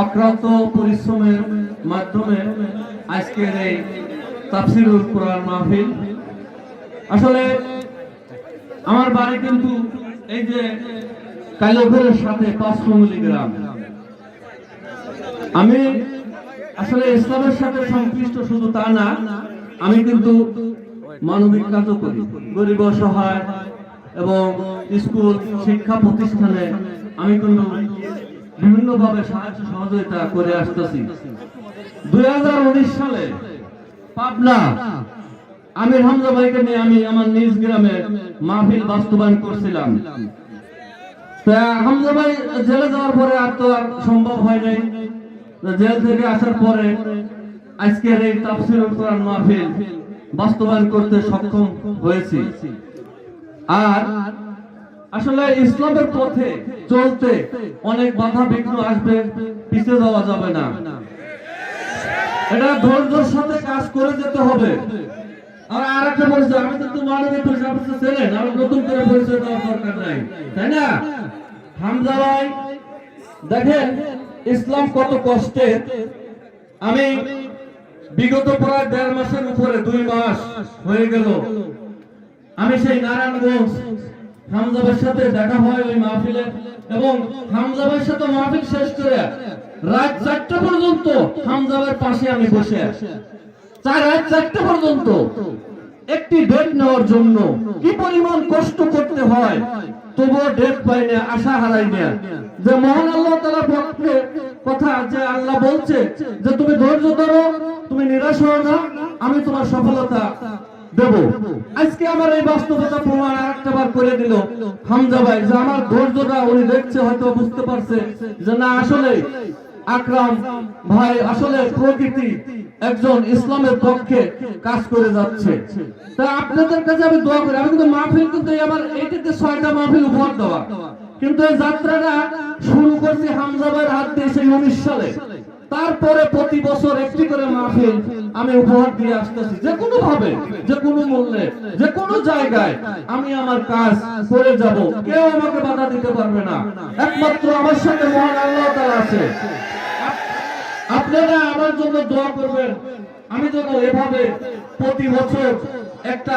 অক্রান্ত পরিশ্রমের মাধ্যমে আজকের এই তাফসিরুল কোরআন মাহফিল। আসলে আমার বাড়ি কিন্তু এই যে কালিয়াঘরের সাথে পাঁচমঙ্গলি গ্রাম। আমি আসলে ইসলামের সাথে সংশ্লিষ্ট শুধু তা না, আমি কিন্তু মানবিক কাজও করি। গরিব অসহায় এবং স্কুল, শিক্ষা প্রতিষ্ঠানে আমি কিন্তু বিভিন্নভাবে সাহায্য সহযোগিতা করে আসতেছি। দুই সালে পাবনা আমির হামজা ভাইকে নিয়ে আমি আমার নিজ গ্রামে মাহফিল বাস্তবায়ন করছিলাম। হামজা ভাই জেলে যাওয়ার পরে আর তো আর সম্ভব হয় নাই। জেল থেকে আসার পরে আজকের এই তাফসিরুল কোরআন মাহফিল বাস্তবায়ন করতে সক্ষম হয়েছি। আর আসলে ইসলামের পথে চলতে অনেক বাধা বিঘ্ন আসবে, পিছিয়ে যাওয়া যাবে না। এটা ধৈর্যের সাথে কাজ করে যেতে হবে। আমি বিগত প্রায় দেড় মাসের উপরে, দুই মাস হয়ে গেল আমি সেই নারায়ণগঞ্জ হামজাবের সাথে দেখা হয় ওই মাহফিলে এবং হামজাবের সাথে মাহফিল শেষ করে রাত চারটা পর্যন্ত হামজাবের পাশে আমি বসে চার, রাত চারটা পর্যন্ত একটি ডেট নেওয়ার জন্য কি পরিমাণ কষ্ট করতে হয় তবুও ডেট পাই না আশা হারাই যে মহান আল্লাহ তালা পক্ষে কথা যে আল্লাহ বলছে যে, তুমি ধৈর্য ধরো, তুমি নিরাশ হও না, আমি তোমার সফলতা দেব। আজকে আমার এই বাস্তবতা প্রমাণ আরেকটা বার করে দিল হামজা ভাই, যে আমার ধৈর্যটা উনি দেখছে, হয়তো বুঝতে পারছে যে না, আসলে আকরাম ভাই আসলে প্রকৃতি একজন ইসলামের পক্ষে কাজ করে যাচ্ছে। তা আপনাদের কাছে আমি দোয়া করি, আমি কিন্তু মাহফিল কিন্তু আমার এইটাতে ছয়টা মাহফিল উপহার দেওয়া। কিন্তু এই যাত্রাটা শুরু করছি হামজা ভাইয়ের হাত দিয়ে সেই উনিশ সালে। তারপরে প্রতি বছর একটি করে মাহফিল আমি উপহার দিয়ে আসতেছি। যে কোনো ভাবে, যে কোনো মূল্যে, যে কোনো জায়গায় আমি আমার কাজ করে যাব। কেউ আমাকে বাধা দিতে পারবে না। একমাত্র আমার সাথে মহান আল্লাহ তাআলা আছে। আপনারা আমার জন্য দোয়া করবেন। আমি যেন এভাবে প্রতি বছর একটা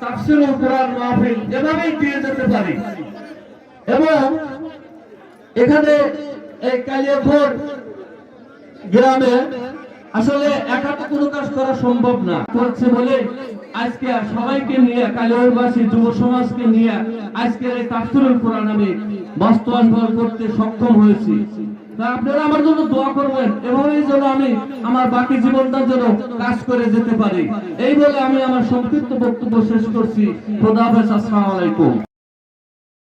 তাফসিরুল কোরআন মাহফিল এভাবেই দিয়ে যেতে পারি। এবং এখানে এই কালিয়াখোর গ্রামে আসলে একা তো কোনো কাজ করা সম্ভব না। করছে বলে আজকে সবাইকে নিয়ে কালিয়াবাসী যুব সমাজকে নিয়ে আজকের এই তাফসিরুল কোরআন আমি বাস্তবায়ন করতে সক্ষম হয়েছি। আপনারা আমার জন্য দোয়া করবেন, এভাবেই যেন আমি আমার বাকি জীবনটা যেন কাজ করে যেতে পারি। এই বলে আমি আমার সংক্ষিপ্ত বক্তব্য শেষ করছি। খোদা হাফেজ, আসসালামু আলাইকুম।